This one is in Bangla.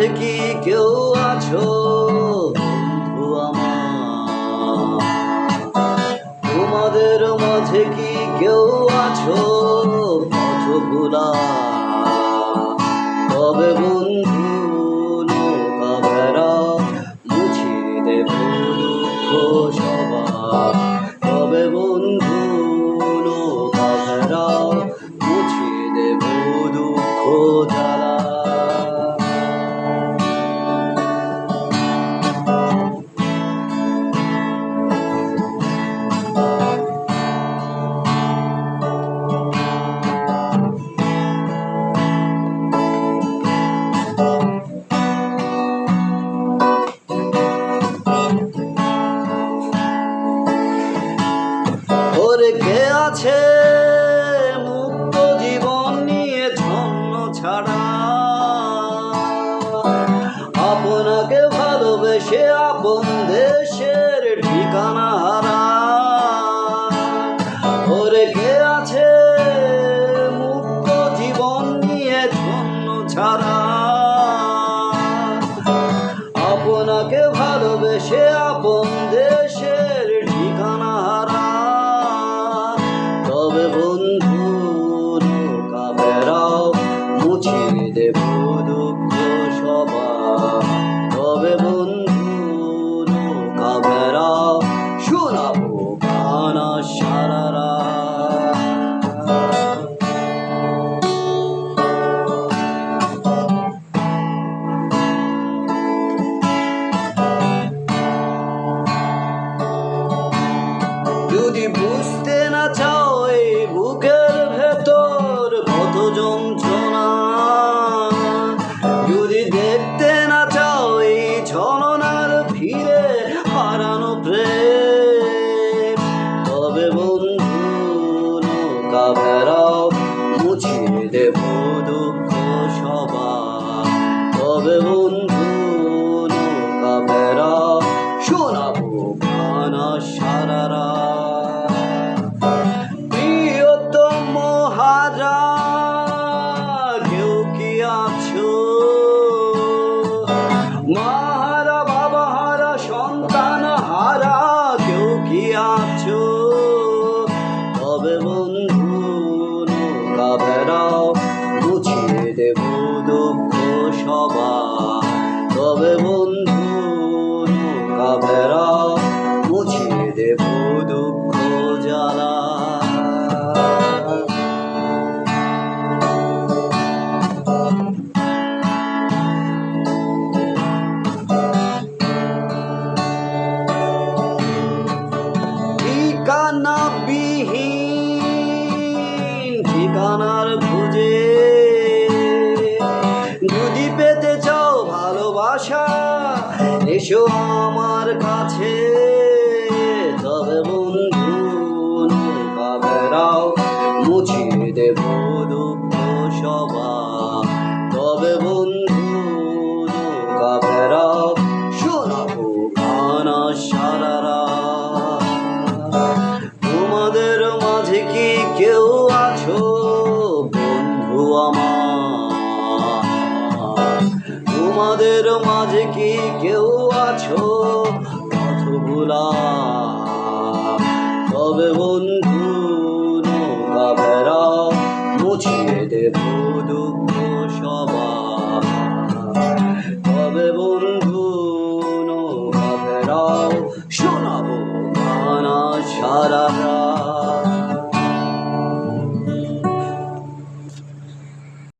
মাঝে কি কেউ আছো বন্ধু আমার? তোমাদের মাঝে কি কেউ আছো পথ ভোলা তবে বন্ধু নৌকা ভেড়া মুছিয়ে দেব দুঃখ সবার। কে আছে, মুক্ত জীবন নিয়ে ধন্য ছাড়া। আপনাকে ভালোবেসে আপন দেশের ঠিকানা হারা। ওরে কে আছে, মুক্ত জীবন নিয়ে ধন্য ছাড়া। আপনাকে ভালোবেসে হারানো প্রেম। তবে বন্ধু, নৌকা ফেরাও মুছিয়ে দেব দুঃখ সবার। তবে বন্ধু, নৌকা ফেরাও শোনাবো গানা সারা দুঃখ সবার এসো আমার কাছে, তবে বন্ধু বেড়াও মুছিয়ে দেব দুঃখ সবার তবে বন্ধু নৌকা বেড়াও শোনাবো গানা সারারা তোমাদের মাঝে কি কেউ আছো, বন্ধু আমার? তোমাদের মাঝে কি কেউ আছো? পথ ভোলা। তবে বন্ধু, নৌকা বেড়াও মুছিয়ে দেব দুঃখ সবার। তবে বন্ধু, নৌকা বেড়াও শোনাবো সারা।